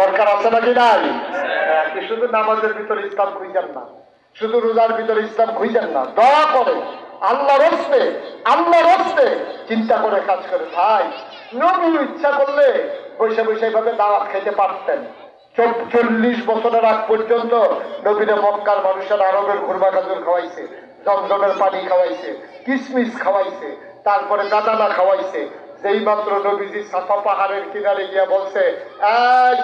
দরকার আছে নাকি নাই? হ্যাঁ, শুধু নামাজের ভিতরে ইসলাম খুঁজেন না শুধু রোজার ভিতরে ইসলাম খুঁজেন না দয়া করে আল্লাহ রস্তে আল্লাহ রস্তে চিন্তা করে কাজ করে। ভাই নবী ইচ্ছা করলে বসে বসে এভাবে দাওয়াত খেতে পারতেন। চল্লিশ বছরের আগ পর্যন্ত নবীরে মক্কার মানুষের আরবের ঘুরবা গাজর খাওয়াইছে জমজমের পানি খাওয়াইছে কিসমিস খাওয়াইছে তারপরে গাদানা খাওয়াইছে যেই মাত্র নবীজি সাফা পাহাড়ের কিনারে গিয়া বলছে, এই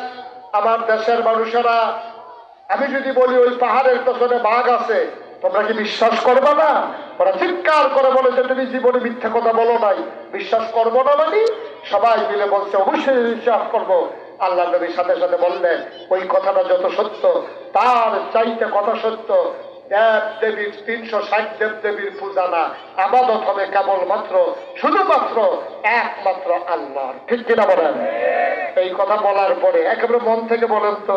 আমার দেশের মানুষেরা, আমি যদি বলি ওই পাহাড়ের পেছনে বাঘ আছে, তোমরা কি বিশ্বাস করবে না? ওরা চিৎকার করে বলে যে তুমি জীবনে মিথ্যা কথা বলো নাই। বিশ্বাস করব না মানে? সবাই মিলে বলছে, অবশ্যই বিশ্বাস করব। আল্লাহ নবীর সাথে সাথে বললেন, ওই কথাটা যত সত্য, তার চাইতে কথা সত্য দেব দেবীর তিনশো ষাট দেব দেবীর পূজা না। আবাদত হবে কেবলমাত্র, শুধুমাত্র একমাত্র আল্লাহ ঠিক কিনা বলেন? এই কথা বলার পরে, একেবারে মন থেকে বলেন তো,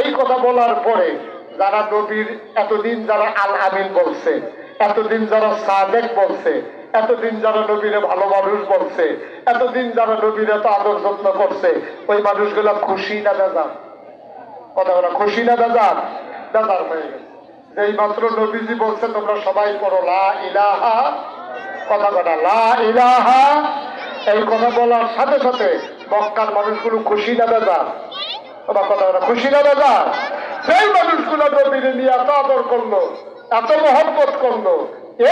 এই কথা বলার পরে যারা নবীর, এতদিন যারা আল আমিন বলছে, এতদিন যারা সাদেক বলছে, এতদিন যারা নবীরে ভালো মানুষ বলছে, এতদিন যারা নবীরে তো আদর যত্ন করছে, ওই মানুষগুলো খুশি না বেজার? কথা বলা খুশি না বেজার? বেজার হয়ে গেছে। যেই মাত্র নবীজি বলছে তোমরা সবাই করো লা ইলাহা কথা কথা লা ইলাহা এই কথা বলার সাথে সাথে মক্কার মানুষগুলো খুশি না বেজার। তোমার কথা বলা, খুশি না বেজার? সেই মানুষগুলো নবীরে নিয়ে এত আদর করল, এত মহব্বত করল,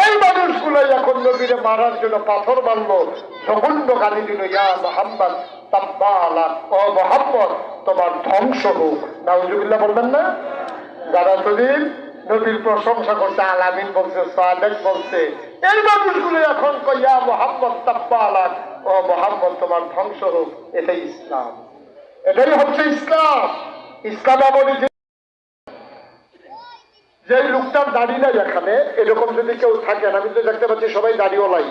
এই মানুষগুলো এখন নবীরে মারার জন্য পাথর মারলো, জঘন্য গালি দিল, ইয়া মোহাম্মদ, তাব্বালা, ও মোহাম্মদ, তোমার ধ্বংস হোক। নাউজুবিল্লাহ বলবেন না? যারা সেদিন নবীর প্রশংসা করছে আলামিন বলছে, সাদেক বলছে, এই মানুষগুলো এখন কইয়া মোহাম্মদ তাব্বালা ও মোহাম্মদ তোমার ধ্বংস হোক এটাই ইসলাম। এটাই হচ্ছে ইসলাম। ইসলাম এমনই যে লোকটার দাড়ি নাই এখানে, এরকম যদি কেউ থাকেন, আমি তো দেখতে পাচ্ছি সবাই দাড়িওয়ালাই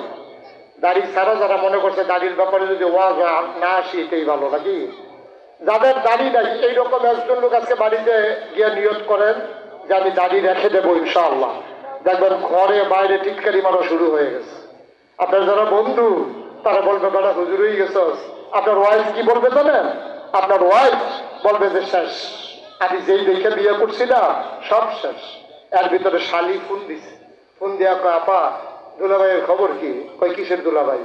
দাড়ি ছাড়া যারা মনে করছে দাড়ির ব্যাপারে যদি ওয়াজ না আসি, এটাই ভালো নাকি? যাদের দাড়ি নাই, এইরকম একজন লোক আজকে বাড়িতে গিয়ে নিয়ত করেন যে আমি দাড়ি রেখে দেবো ইনশাআল্লাহ। দেখবেন ঘরে বাইরে টিটকারি মারা শুরু হয়ে গেছে। আপনার যারা বন্ধু, তারা বলবে, বেটা হুজুর হয়ে গেছ আপনার ওয়াইফ কি বলবে জানেন? আপনার ওয়াইফ বলবে যে, শেষ। আমি যেই দেখে বিয়ে করছি না, সব শেষ। এর ভিতরে শালি ফোন দিছে। ফোন দিয়া কয়, আপা, দুলাভাইয়ের খবর কি? কয়, কিসের দুলাভাই?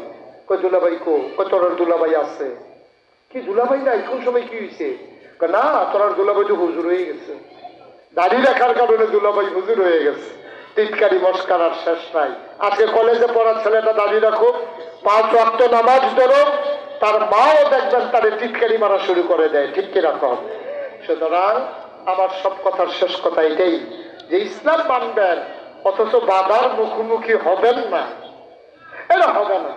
কয়, দুলাভাই কো কয়, তোর দুলাভাই আছে। কি, দুলাভাই নাই? কোন সময় কি হয়েছে না, তোর দুলাভাই তো হুজুর হয়ে গেছে। দাড়ি রাখার কারণে দুলাভাই হুজুর হয়ে গেছে। টিটকারি মস্কার আর শেষ নাই। আজকে কলেজে পড়ার ছেলেটা দাঁড়িয়ে রাখো, পাঁচ ওয়াক্ত নামাজ ধরো, তার মাও দেখবেন তারে টিটকারি মারা শুরু করে দেয়, ঠিক কীরকম সুতরাং আমার সব কথার শেষ কথা এটাই, যে ইসলাম মানবেন, অথচ বাধার মুখোমুখি হবেন না। এটা হবে না।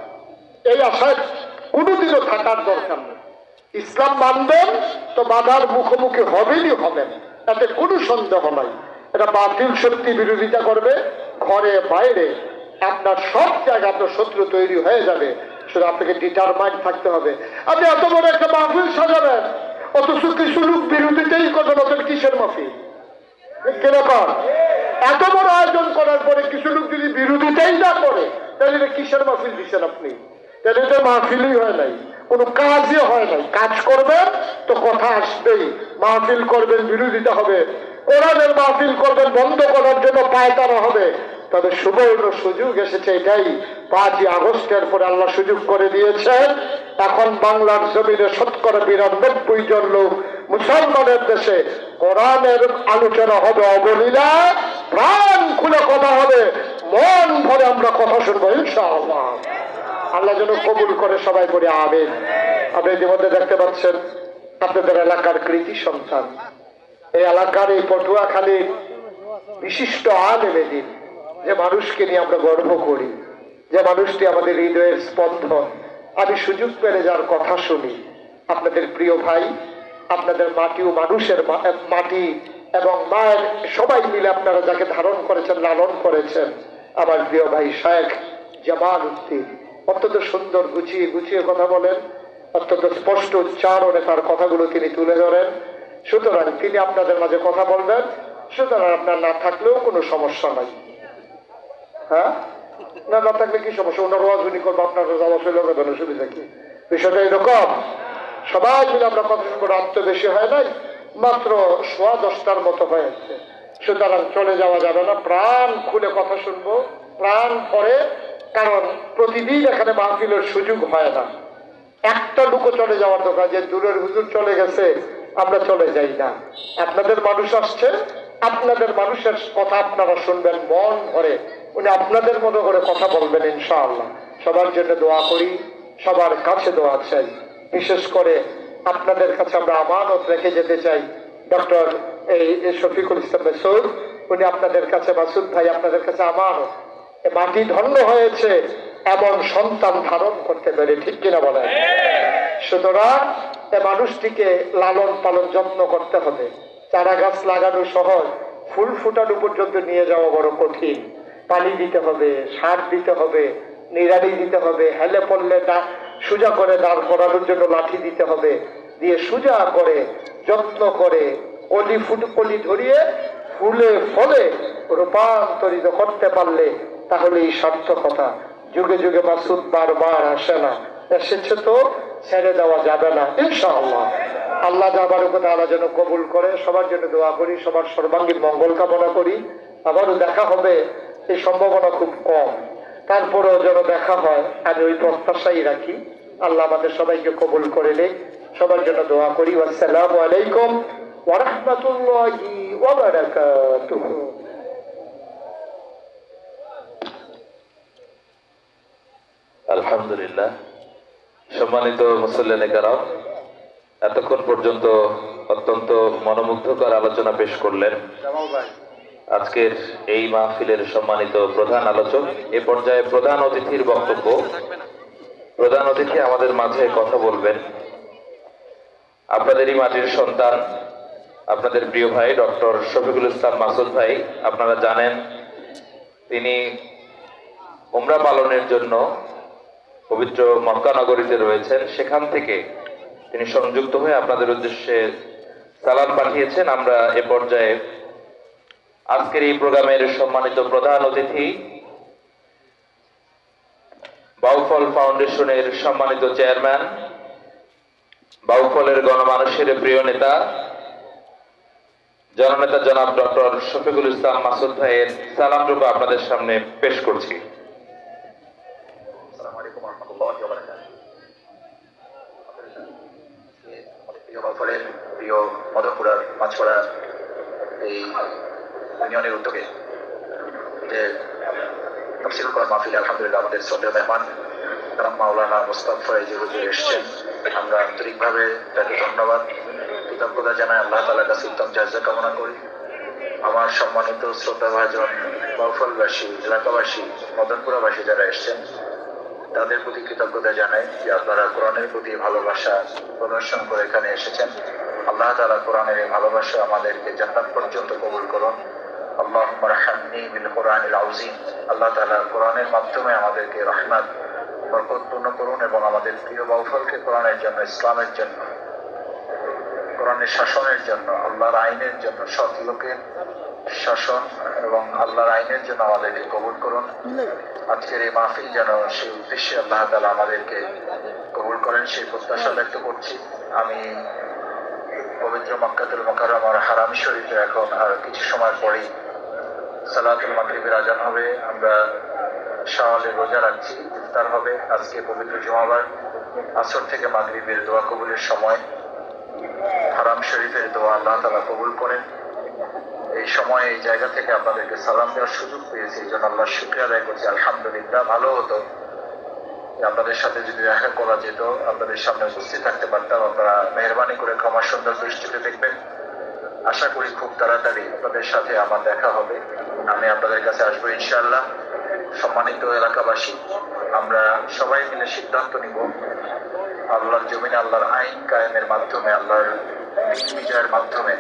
এই আশায় কোনোদিনও থাকার দরকার নেই। ইসলাম মানবেন, তো বাবার মুখোমুখি হবেনই হবেন। তাতে কোনো সন্দেহ নাই। এটা বাতিল শক্তি বিরোধিতা করবে, ঘরে, বাইরে, আপনার সব জায়গায় আপনার শত্রু তৈরি হয়ে যাবে। শুধু আপনাকে ডিটারমাইন্ড থাকতে হবে। আপনি এত বড় একটা মাহফিল সাজাবেন, অথচ কিছু লোক বিরোধিতাই করবেন ওদের কিসের মাহফিল কীরকম এত বড় আয়োজন করার পরে কিছু লোক যদি বিরোধিতাই না করে, তাহলে কিসের মাহফিল দিচ্ছেন আপনি? তাহলে এটা মাহফিলই হয় নাই। কোনো কাজই হয় নাই। কাজ করবেন তো কথা আসবেই। মাহফিল করবেন, বিরোধিতা হবে। কোরআনের মাহফিল করবেন, বন্ধ করার জন্য পায়তারা হবে। তবে সুবর্ণ সুযোগ এসেছে এটাই। পাঁচই আগস্টের পরে আল্লাহ সুযোগ করে দিয়েছেন। এখন বাংলার জমিনে শতকরা বিরানব্বই জন লোক মুসলমানের দেশে। কোরআনের আলোচনা হবে অবলীলা, প্রাণ খুলে কথা হবে, মন ভরে আমরা কথা শুনব, ইনশাআল্লাহ। আল্লাহ যেন কবুল করে সবাই করে আবেন আপনি ইতিমধ্যে দেখতে পাচ্ছেন, আপনাদের এলাকার কৃতি সন্তান। এই এলাকার এই পটুয়াখালী বিশিষ্ট আলেমে দিন। যে মানুষকে নিয়ে আমরা গর্ব করি, যে মানুষটি আমাদের হৃদয়ের স্পন্দন। আমি সুযোগ পেলে যার কথা শুনি, আপনাদের প্রিয় ভাই, আপনাদের মাটি ও মানুষের মাটি, এবং মায়ের সবাই মিলে আপনারা যাকে ধারণ করেছেন, লালন করেছেন, আমার প্রিয় ভাই শেখ জামাল উদ্দিন। অত্যন্ত সুন্দর গুছিয়ে গুছিয়ে কথা বলেন, অত্যন্ত স্পষ্ট উচ্চারণে তার কথাগুলো তিনি তুলে ধরেন। সুতরাং তিনি আপনাদের মাঝে কথা বলবেন, সুতরাং আপনার না থাকলেও কোনো সমস্যা নাই। হ্যাঁ? না থাকলে কি সমস্যা? উনি করব, আপনার যাওয়া চলে কি? বিষয়টা এরকম। সবাই মিলে আমরা কথা শুনব বেশি হয় নাই, মাত্র সোয়া দশটার মতো হয়েছে। সুতরাং চলে যাওয়া যাবে না, প্রাণ খুলে কথা শুনব, প্রাণ পরে কারণ প্রতিদিন এখানে মাহফিলের সুযোগ হয় না। একটা লুকো চলে যাওয়ার দোকান যে দূরের হুজুর চলে গেছে, আমরা চলে যাই না। আপনাদের মানুষ আসছে, আপনাদের মানুষের কথা আপনারা শুনবেন মন ভরে। উনি আপনাদের মতো করে কথা বলবেন ইনশাআল্লাহ। সবার জন্য দোয়া করি, সবার কাছে দোয়া চাই। বিশেষ করে আপনাদের কাছে আমরা আমানত রেখে যেতে চাই। ডক্টর এই শফিকুল ইসলাম মেসুদ, উনি আপনাদের কাছে, মাসুদ ভাই আপনাদের কাছে আমানত। মাটি ধন্য হয়েছে, এমন সন্তান ধারণ করতে পেরে ঠিক কিনা বলেন? সুতরাং মানুষটিকে লালন পালন যত্ন করতে হবে। চারা গাছ লাগানো সহজ, ফুল ফুটানো পর্যন্ত নিয়ে যাওয়া বড় কঠিন। পানি দিতে হবে, সার দিতে হবে, নিড়ানি দিতে হবে, হেলে পড়লে দা সোজা করে দাঁড় করানোর জন্য লাঠি দিতে হবে। দিয়ে সোজা করে, যত্ন করে, কলি ফুট কলি ধরিয়ে, ফুলে ফলে রূপান্তরিত করতে পারলে তাহলে এই সার্থকতা যুগে যুগে মাসুদ বারবার আসে না। এসেছে তো, ছেড়ে দেওয়া যাবে না, ইনশাআল্লাহ। আল্লাহ যাবার উপরে আল্লাহ যেন কবুল করে। সবার জন্য দোয়া করি, সবার সর্বাঙ্গীন মঙ্গল কামনা করি। আবারও দেখা হবে, এই সম্ভাবনা খুব কম। তারপরেও যেন দেখা হয়, আমি ওই প্রত্যাশাই রাখি। আল্লাহ আমাদের সবাইকে কবুল করে নেই সবার জন্য দোয়া করি। আসসালামু আলাইকুম ওরহমতুল্লাহি আলহামদুলিল্লাহ। সম্মানিত মুসল্লানে এতক্ষণ পর্যন্ত অত্যন্ত মনোমুগ্ধকর আলোচনা পেশ করলেন। আজকের এই মাহফিলের সম্মানিত প্রধান আলোচক, এ পর্যায়ে প্রধান অতিথির বক্তব্য। প্রধান অতিথি আমাদের মাঝে কথা বলবেন। আপনাদেরই মাটির সন্তান, আপনাদের প্রিয় ভাই ডক্টর শফিকুল ইসলাম মাসুদ ভাই, আপনারা জানেন, তিনি উমরা পালনের জন্য পবিত্র মক্কা নগরীতে রয়েছেন, সেখান থেকে তিনি সংযুক্ত হয়ে আপনাদের উদ্দেশ্যে সালাম পাঠিয়েছেন। আমরা এ পর্যায়ে আজকের এই প্রোগ্রামের সম্মানিত প্রধান অতিথি, বাউফল ফাউন্ডেশনের সম্মানিত চেয়ারম্যান, বাউফলের গণমানুষের প্রিয় নেতা, জননেতা জনাব ডক্টর শফিকুল ইসলাম মাসুদ ভাইয়ের সালাম আপনাদের সামনে পেশ করছি আসসালামু আলাইকুম রহমতুল্লাহি ওয়া বারাকাতুহু আমাদের প্রিয় বাউফলের প্রিয় মধুপুরার মাছপাড়া এই ইউনিয়নের উদ্যোগে যে তফসিল করা মাহফিলে আলহামদুলিল্লাহ আমাদের শ্রদ্ধেয় মেহমান, কালাম মাওলানা মুস্তাফ ফয়েজ হুজুর এসছেন। আমরা আন্তরিকভাবে তাকে ধন্যবাদ। কৃতজ্ঞতা জানাই আল্লাহ তালার কাছে উত্তম জায়জা কামনা করি। আমার সম্মানিত শ্রদ্ধা ভাজন বাউফলবাসী, এলাকাবাসী, মদনপুরাবাসী যারা এসছেন তাদের প্রতি কৃতজ্ঞতা জানাই যে আপনারা কোরআনের প্রতি ভালোবাসা প্রদর্শন করে এখানে এসেছেন। আল্লাহ তালা কোরআনের এই ভালোবাসা আমাদেরকে জান্নাত পর্যন্ত কবুল করুন। আল্লাহ রাহামনি বিল কোরআনিল আউজিম আল্লাহ তালা কোরআনের মাধ্যমে আমাদেরকে রহমত, বরকতপূর্ণ করুন এবং আমাদের প্রিয় বাউফলকে কোরআনের জন্য, ইসলামের জন্য, কোরআনের শাসনের জন্য, আল্লাহর আইনের জন্য সৎ লোকের শাসন এবং আল্লাহর আইনের জন্য আমাদেরকে কবুল করুন। আজকের এই মাহফিল যেন সেই উদ্দেশ্যে আল্লাহ তালা আমাদেরকে কবুল করেন, সেই প্রত্যাশা ব্যক্ত করছি। আমি পবিত্র মক্কাতুল মোকাররমার হারাম শরীফে এখন আর কিছু সময় পরেই সালাতুল মাগরিবের আজান হবে। আমরা শাওয়ালের রোজা রাখছি, ইফতার হবে। আজকে পবিত্র জুমাবার, আসর থেকে মাগরিবের দোয়া কবুলের সময়। হারাম শরীফের দোয়া আল্লাহ তালা কবুল করেন। এই সময় এই জায়গা থেকে আপনাদেরকে সালাম দেওয়ার সুযোগ পেয়েছি, এই জন্য আল্লাহ শুক্রিয়া আদায় করছি। আলহামদুলিল্লাহ, ভালো হতো। আপনাদের সাথে যদি দেখা করা যেত, আপনাদের সামনে উপস্থিত থাকতে পারতাম, আপনারা মেহরবানি করে ক্ষমা সুন্দর দৃষ্টিতে দেখবেন। আশা করি খুব তাড়াতাড়ি আপনাদের সাথে আমার দেখা হবে। আমি আপনাদের কাছে আসব ইনশাআল্লাহ। সম্মানিত এলাকাবাসী, আমরা সবাই মিলে সিদ্ধান্ত নিব। আল্লাহর জমিনে, আল্লাহর আইন কায়েমের মাধ্যমে, আল্লাহর বিজয়ের মাধ্যমে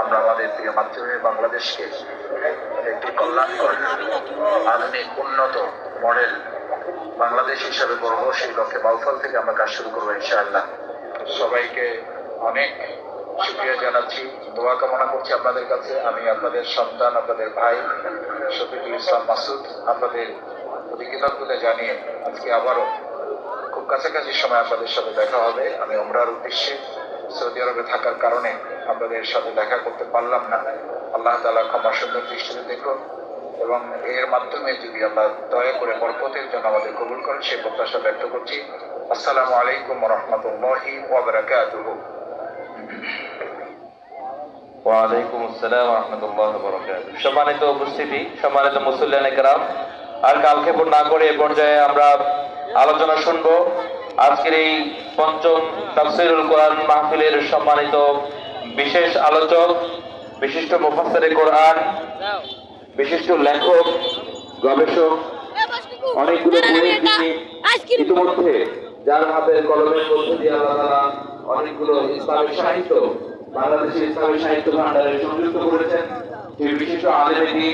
আমরা আমাদের প্রিয় মাধ্যমে বাংলাদেশকে একটি কল্যাণকর আধুনিক, উন্নত মডেল বাংলাদেশ হিসাবে গড়ব। সেই লক্ষ্যে বাউফল থেকে আমরা কাজ শুরু করব ইনশাআল্লাহ। সবাইকে অনেক শুক্রিয়া জানাচ্ছি। দোয়া কামনা করছি আপনাদের কাছে। আমি আপনাদের সন্তান, আপনাদের ভাই শফিকুল ইসলাম মাসুদ, আপনাদের কৃতজ্ঞতা জানিয়ে আজকে আবারও খুব কাছাকাছি সময় আপনাদের সাথে দেখা হবে। আমি ওমরার উদ্দেশ্যে সৌদি আরবে থাকার কারণে আপনাদের সাথে দেখা করতে পারলাম না। আল্লাহ তালা ক্ষমা সুন্দর দৃষ্টিতে দেখুন এবং এর মাধ্যমে যদি আল্লাহ দয়া করে বরকতের জন্য আমাদের কবুল করেন সে প্রত্যাশা ব্যক্ত করছি। আসসালামু আলাইকুম রহমতুল্লাহি ওয়াবারাকাতুহু। ওয়ালাইকুম আসসালাম রহমতুল্লাহ বরকাত সম্মানিত উপস্থিতি, সম্মানিত মুসল্লিয়ান একরাম আর কালক্ষেপণ না করে এ পর্যায়ে আমরা আলোচনা শুনব। আজকের এই পঞ্চম তাফসিরুল কোরআন মাহফিলের সম্মানিত বিশেষ আলোচক, বিশিষ্ট মুফাসসিরে কোরআন, বিশিষ্ট লেখক, গবেষক, অনেকগুলো ইতিমধ্যে যার হাতের কলমের মধ্যে দিয়ে আল্লাহ তাআলা অনেকগুলো ইসলামী সাহিত্য, বাংলাদেশের ইসলামী সাহিত্য ভান্ডারে সংযুক্ত করেছেন। সেই বিশিষ্ট আলেমে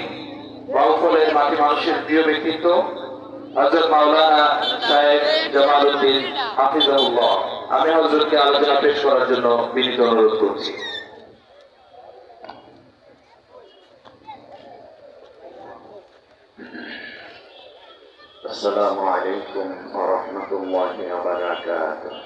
মাটি মানুষের প্রিয় ব্যক্তিত্ব। হজরত মাওলানা সাহেব জামাল উদ্দিন হাফিজাহুল্লাহ আমি হজরতকে আলোচনা পেশ করার জন্য বিনীত অনুরোধ করছি। আসসালামু আলাইকুম ওয়া রাহমাতুল্লাহি ওয়া বারাকাতুহু।